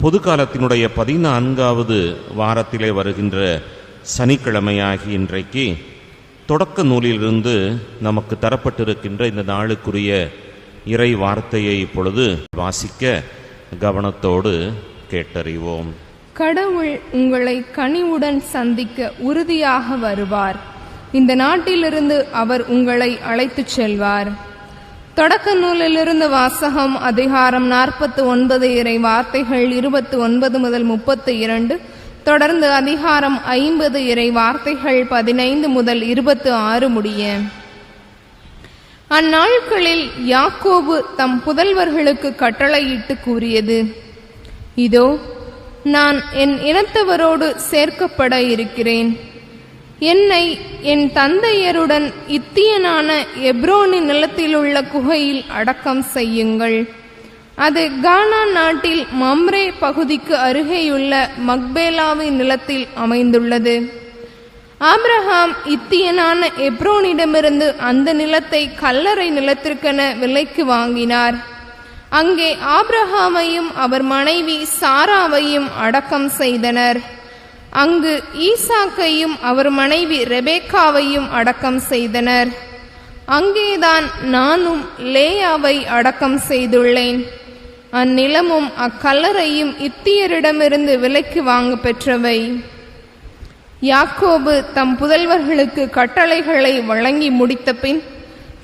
பொது காலத்தினுடைய பதினான்காவது வாரத்திலே வருகின்ற சனிக்கிழமையாகி இன்றைக்கு தொடக்க நூலிலிருந்து நமக்கு தரப்பட்டிருக்கின்ற இந்த நாளுக்குரிய இறை வார்த்தையை இப்பொழுது வாசிக்க கவனத்தோடு கேட்டறிவோம். கடவுள் உங்களை கனிவுடன் சந்திக்க உறுதியாக வருவார். இந்த நாட்டிலிருந்து அவர் உங்களை அழைத்துச் செல்வார். தொடக்க நூலிலிருந்து வாசகம் அதிகாரம் நாற்பத்து ஒன்பது இறை வார்த்தைகள் இருபத்து ஒன்பது முதல் முப்பத்து இரண்டு தொடர்ந்து அதிகாரம் ஐம்பது இறை வார்த்தைகள் பதினைந்து முதல் இருபத்து ஆறு முடிய. அந்நாட்களில் யாக்கோபு தம் புதல்வர்களுக்கு கட்டளையிட்டு கூறியது இதோ நான் என் இனத்தவரோடு சேர்க்கப்பட இருக்கிறேன். என்னை என் தந்தையருடன் இத்தியனான எப்ரோனின் நிலத்திலுள்ள குகையில் அடக்கம் செய்யுங்கள். அது கானா நாட்டில் மம்ரே பகுதிக்கு அருகேயுள்ள மக்பேலாவின் நிலத்தில் அமைந்துள்ளது. ஆப்ரஹாம் இத்தியனான எப்ரோனிடமிருந்து அந்த நிலத்தை கல்லறை நிலத்திற்கென விலைக்கு வாங்கினார். அங்கே ஆப்ரஹாமையும் அவர் மனைவி சாராவையும் அடக்கம் செய்தனர். அங்கு ஈசாக்கையும் அவர் மனைவி ரெபேக்காவையும் அடக்கம் செய்தனர். அங்கேதான் நானும் லேயாவை அடக்கம் செய்துள்ளேன். அந்நிலமும் அக்கல்லறையும் இத்தியரிடமிருந்து விலைக்கு வாங்க பெற்றவை. யாக்கோபு தம் புதல்வர்களுக்கு கட்டளைகளை வழங்கி முடித்த பின்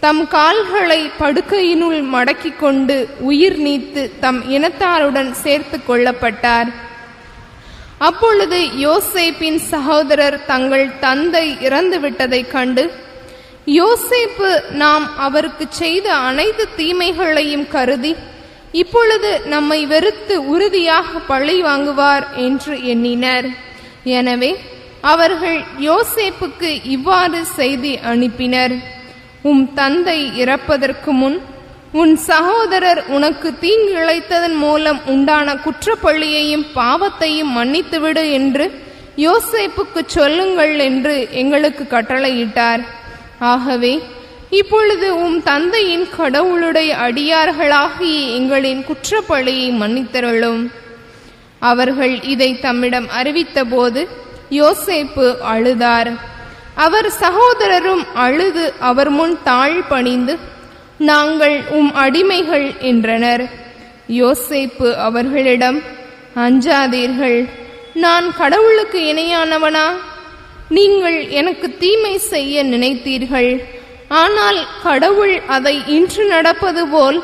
தம் கால்களை படுக்கையினுள் மடக்கிக் கொண்டு உயிர் நீத்து தம் இனத்தாருடன் சேர்த்து கொள்ளப்பட்டார். அப்பொழுது யோசேப்பின் சகோதரர் தங்கள் தந்தை இறந்துவிட்டதைக் கண்டு யோசேப்பு நாம் அவருக்கு செய்த அனைத்து தீமைகளையும் கருதி இப்பொழுது நம்மை வெறுத்து உறுதியாக பழி வாங்குவார் என்று எண்ணினர். எனவே அவர்கள் யோசேப்புக்கு இவ்வாறு செய்தி அனுப்பினர். உம் தந்தை இறப்பதற்கு முன் உன் சகோதரர் உனக்கு தீங்கு இழைத்ததன் மூலம் உண்டான குற்றப்பள்ளியையும் பாவத்தையும் மன்னித்துவிடு என்று யோசேப்புக்கு சொல்லுங்கள் என்று எங்களுக்கு கட்டளையிட்டார். ஆகவே இப்பொழுது உம் தந்தையின் கடவுளுடைய அடியார்களாகிய எங்களின் குற்றப்பழியை மன்னித்தருளும். அவர்கள் இதை தம்மிடம் அறிவித்தபோது யோசேப்பு அழுதார். அவர் சகோதரரும் அழுது அவர் முன் தாழ் பணிந்து நாங்கள் உம் அடிமைகள் என்றனர். யோசேப்பு அவர்களிடம் அஞ்சாதீர்கள். நான் கடவுளுக்கு இணையானவனா? நீங்கள் எனக்கு தீமை செய்ய நினைத்தீர்கள். ஆனால் கடவுள் அதை இன்று நடப்பது போல்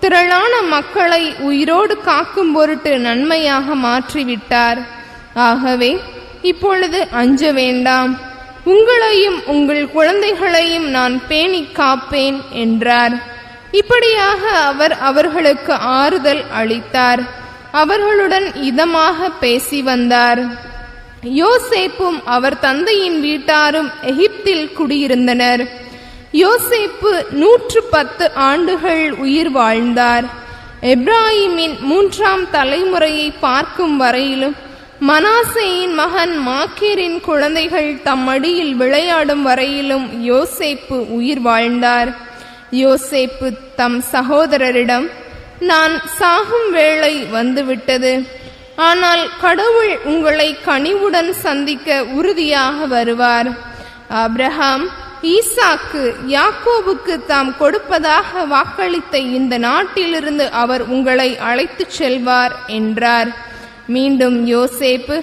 திரளான மக்களை உயிரோடு காக்கும் பொருட்டு நன்மையாக மாற்றிவிட்டார். ஆகவே இப்பொழுது அஞ்ச வேண்டாம். உங்களையும் உங்கள் குழந்தைகளையும் நான் பேணிக் காப்பேன் என்றார். இப்படியாக அவர் அவர்களுக்கு ஆறுதல் அளித்தார். அவர்களுடன் இதமாக பேசி வந்தார். யோசேப்பும் அவர் தந்தையின் வீட்டாரும் எகிப்தில் குடியிருந்தனர். யோசேப்பு நூற்று பத்து ஆண்டுகள் உயிர் வாழ்ந்தார். எப்ராஹிமின் மூன்றாம் தலைமுறையை பார்க்கும் வரையிலும் மனாசையின் மகன் மாக்கீரின் குழந்தைகள் தம் அடியில் விளையாடும் வரையிலும் யோசேப்பு உயிர் வாழ்ந்தார். யோசேப்பு தம் சகோதரரிடம் நான் சாகும் வேளை வந்துவிட்டது. ஆனால் கடவுள் உங்களை கனிவுடன் சந்திக்க உறுதியாக வருவார். அப்ரஹாம் ஈசாக்கு யாக்கோபுக்கு தாம் கொடுப்பதாக வாக்களித்த இந்த நாட்டிலிருந்து அவர் உங்களை அழைத்துச் செல்வார் என்றார். மீண்டும் யோசேப்பு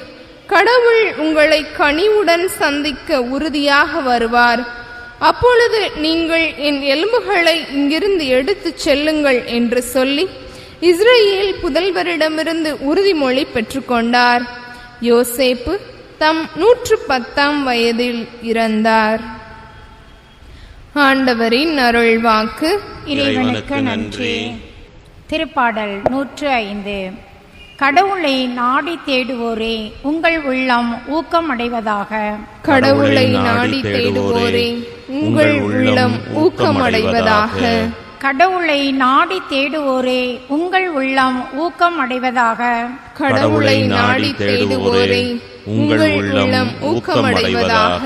கடவுள் உங்களை கனிவுடன் சந்திக்க உறுதியாக வருவார். அப்பொழுது நீங்கள் என் எலும்புகளை இங்கிருந்து எடுத்துச் செல்லுங்கள் என்று சொல்லி இஸ்ரேல் புதல்வரிடமிருந்து உறுதிமொழி பெற்றுக்கொண்டார். யோசேப்பு தம் நூற்று பத்தாம் வயதில் இறந்தார். ஆண்டவரின் அருள்வாக்கு. இறைவனுக்கு நன்றி. திருப்பாடல் நூற்று ஐந்து. கடவுளை நாடி தேடுவோரே உங்கள் உள்ளம் ஊக்கம் அடைவதாக கடவுளை நாடி தேடுவோரே உங்கள் உள்ளம் ஊக்கமடைவதாக. கடவுளை நாடி தேடுவோரே உங்கள் உள்ளம் ஊக்கம் அடைவதாக கடவுளை நாடி தேடுவோரே உங்கள் உள்ளம் ஊக்கமடைவதாக.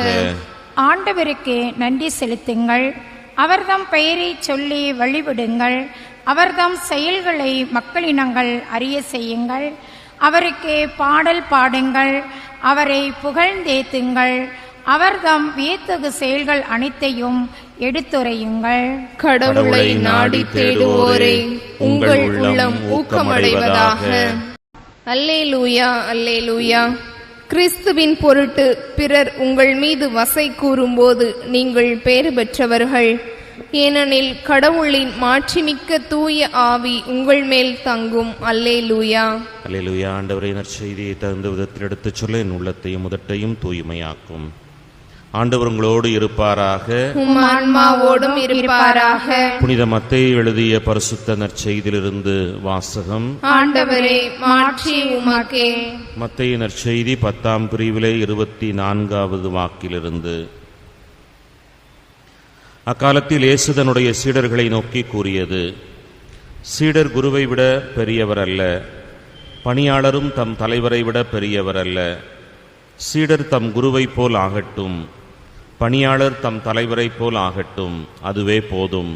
ஆண்டவருக்கு நன்றி செலுத்துங்கள். அவர்தம் பெயரை சொல்லி வழிபடுங்கள். அவர்தம் செயல்களை மக்களினங்கள் அறிய செய்யுங்கள். அவருக்கே பாடல் பாடுங்கள். அவரை புகழ்ந்தேத்துங்கள். அவர்தம் வியத்தகு செயல்கள் அனைத்தையும் எடுத்துரையுங்கள். கடவுளை நாடி தேடுவோரே உங்கள் உள்ளம் ஊக்கமடைவதாக. அல்லேலூயா அல்லேலூயா. கிறிஸ்துவின் பொருட்டு பிறர் உங்கள் மீது வசை கூறும்போது நீங்கள் பேறு பெற்றவர்கள். ஏனெனில் கடவுளின் மாட்சிமிக்க தூய ஆவி உங்கள் மேல் தங்கும். அல்லேலூயா. அல்லேலூயா. ஆண்டவரை நற்செய்தியை தகுந்த விதத்தில் எடுத்துச் சொல்ல என் உள்ளத்தையும் முதட்டையும் தூய்மையாக்கும். ஆண்டவர் உங்களோடு இருப்பாராக. ஆன்மாவோடும் இருப்பாராக. புனித மத்தேயு எழுதிய பரிசுத்த நற்செய்தியிலிருந்து வாசகம். ஆண்டவரே மாட்சி உமக்கே. மத்தேயு நற்செய்தி பத்தாம் பிரிவிலே இருபத்தி நான்காவது வாக்கிலிருந்து. அக்காலத்தில் இயேசு தன்னுடைய சீடர்களை நோக்கி கூறியது சீடர் குருவை விட பெரியவர் அல்ல பணியாளரும் தம் தலைவரை விட பெரியவர் அல்ல. சீடர் தம் குருவைப் போல் ஆகட்டும் பணியாளர் தம் தலைவரைப் போல் ஆகட்டும் அதுவே போதும்.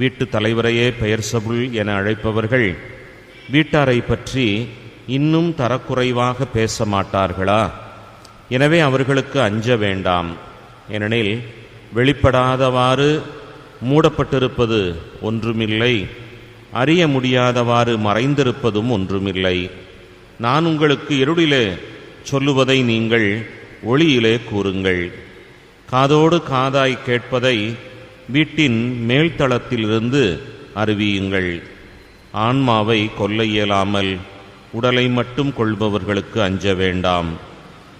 வீட்டு தலைவரையே பெயர் சபுல் என அழைப்பவர்கள் வீட்டாரை பற்றி இன்னும் தரக்குறைவாக பேச மாட்டார்களா? எனவே அவர்களுக்கு அஞ்ச வேண்டாம். ஏனெனில் வெளிப்படாதவாறு மூடப்பட்டிருப்பது ஒன்றுமில்லை. அறிய முடியாதவாறு மறைந்திருப்பதும் ஒன்றுமில்லை. நான் உங்களுக்கு இருளிலே சொல்லுவதை நீங்கள் ஒளியிலே கூறுங்கள். காதோடு காதாய் கேட்பதை வீட்டின் மேல்தளத்திலிருந்து அறிவியுங்கள். ஆன்மாவை கொல்ல இயலாமல் உடலை மட்டும் கொள்பவர்களுக்கு அஞ்ச வேண்டாம்.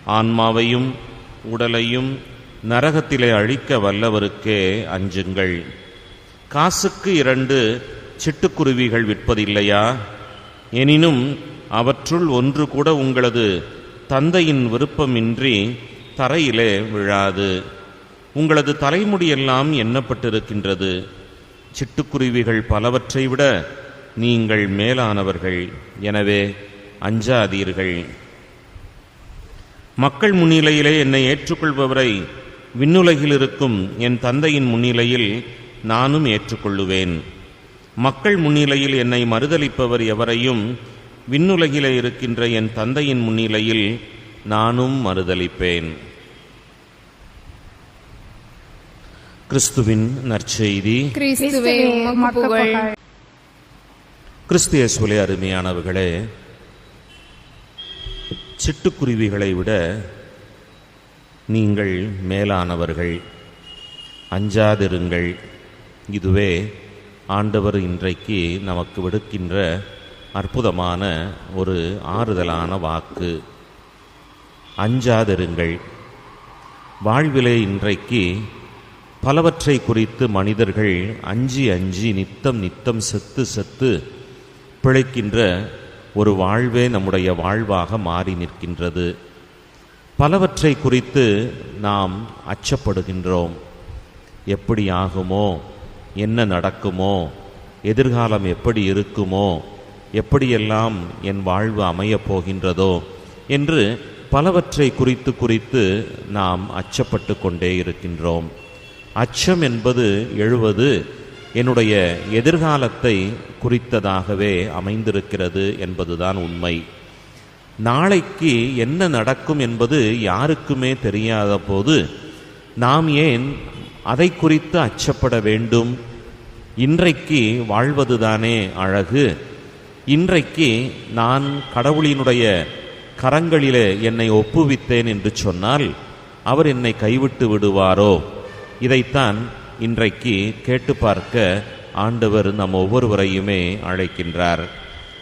ஆன்மாவையும் உடலையும் நரகத்திலே அழிக்க வல்லவருக்கே அஞ்சுங்கள். காசுக்கு இரண்டு சிட்டுக்குருவிகள் விற்பதில்லையா? எனினும் அவற்றுள் ஒன்று கூட உங்களது தந்தையின் விருப்பமின்றி தரையிலே விழாது. உங்களது தலைமுடியெல்லாம் எண்ணப்பட்டிருக்கின்றது. சிட்டுக்குருவிகள் பலவற்றை விட நீங்கள் மேலானவர்கள். எனவே அஞ்சாதீர்கள். மக்கள் முன்னிலையிலே என்னை ஏற்றுக்கொள்பவரை விண்ணுலகில் இருக்கும் என் தந்தையின் முன்னிலையில் நானும் ஏற்றுக்கொள்ளுவேன். மக்கள் முன்னிலையில் என்னை மறுதலிப்பவர் எவரையும் விண்ணுலகிலே இருக்கின்ற என் தந்தையின் முன்னிலையில் நானும் மறுதலிப்பேன். கிறிஸ்துவின் நற்செய்தி. புகழ். கிறிஸ்தியசுலே அருமையானவர்களே சிட்டுக்குருவிகளை விட நீங்கள் மேலானவர்கள். அஞ்சாதிருங்கள். இதுவே ஆண்டவர் இன்றைக்கு நமக்கு விடுக்கின்ற அற்புதமான ஒரு ஆறுதலான வாக்கு. அஞ்சாதிருங்கள். வாழ்விலே இன்றைக்கு பலவற்றை குறித்து மனிதர்கள் அஞ்சி அஞ்சி நித்தம் நித்தம் செத்து செத்து பிழைக்கின்ற ஒரு வாழ்வே நம்முடைய வாழ்வாக மாறி நிற்கின்றது. பலவற்றை குறித்து நாம் அச்சப்படுகின்றோம். எப்படி ஆகுமோ என்ன நடக்குமோ? எதிர்காலம் எப்படி இருக்குமோ? எப்படியெல்லாம் என் வாழ்வு அமையப் போகின்றதோ? என்று பலவற்றை குறித்து குறித்து நாம் அச்சப்பட்டு கொண்டே இருக்கின்றோம். அச்சம் என்பது எழுவது என்னுடைய எதிர்காலத்தை குறித்ததாகவே அமைந்திருக்கிறது என்பதுதான் உண்மை. நாளைக்கு என்ன நடக்கும் என்பது யாருக்குமே தெரியாத போது நாம் ஏன் அதை குறித்து அச்சப்பட வேண்டும்? இன்றைக்கு வாழ்வதுதானே அழகு. இன்றைக்கு நான் கடவுளினுடைய கரங்களிலே என்னை ஒப்புவித்தேன் என்று சொன்னால் அவர் என்னை கைவிட்டு விடுவாரோ? இதைத்தான் இன்றைக்கு கேட்டு பார்க்க ஆண்டவர் நம் ஒவ்வொருவரையுமே அழைக்கின்றார்.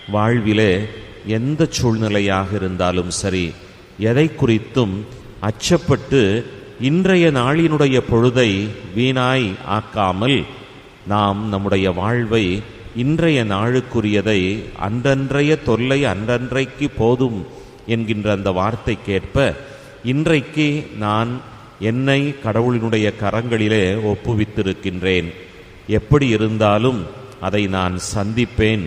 வாழ்விலே எந்த சூழ்நிலையாக இருந்தாலும் சரி எதை குறித்தும் அச்சப்பட்டு இன்றைய நாளினுடைய பொழுதை வீணாய் ஆக்காமல் நாம் நம்முடைய வாழ்வை இன்றைய நாளுக்குரியதை அன்றன்றைய தொல்லை அன்றன்றைக்கு போதும் என்கின்ற அந்த வார்த்தைக்கேற்ப இன்றைக்கு நான் என்னை கடவுளினுடைய கரங்களிலே ஒப்புவித்திருக்கின்றேன். எப்படி இருந்தாலும் அதை நான் சந்திப்பேன்.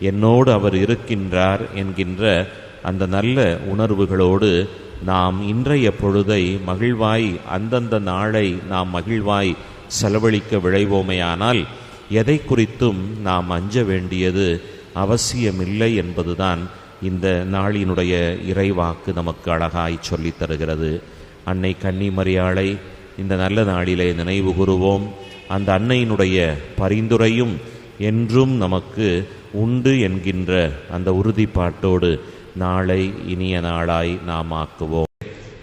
என்னோடு அவர் இருக்கின்றார் என்கின்ற அந்த நல்ல உணர்வுகளோடு நாம் இன்றைய பொழுதை மகிழ்வாய் அந்தந்த நாளை நாம் மகிழ்வாய் செலவழிக்க விழைவோமேயானால் எதை குறித்தும் நாம் அஞ்ச வேண்டியது அவசியமில்லை என்பதுதான் இந்த நாளினுடைய இறைவாக்கு நமக்கு அழகாய் சொல்லித் தருகிறது. அன்னை கன்னிமரியாளை இந்த நல்ல நாளிலே நினைவு கூறுவோம். அந்த அன்னையினுடைய பரிந்துரையும் என்றும் நமக்கு உண்டு என்கின்ற அந்த உறுதிப்பாட்டோடு நாளை இனிய நாளாய் நாம் ஆக்குவோம்.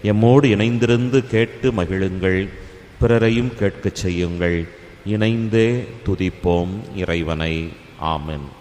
எம்மோடு இணைந்திருந்து கேட்டு மகிழுங்கள் பிறரையும் கேட்கச் செய்யுங்கள். இணைந்தே துதிப்போம் இறைவனை. ஆமென்.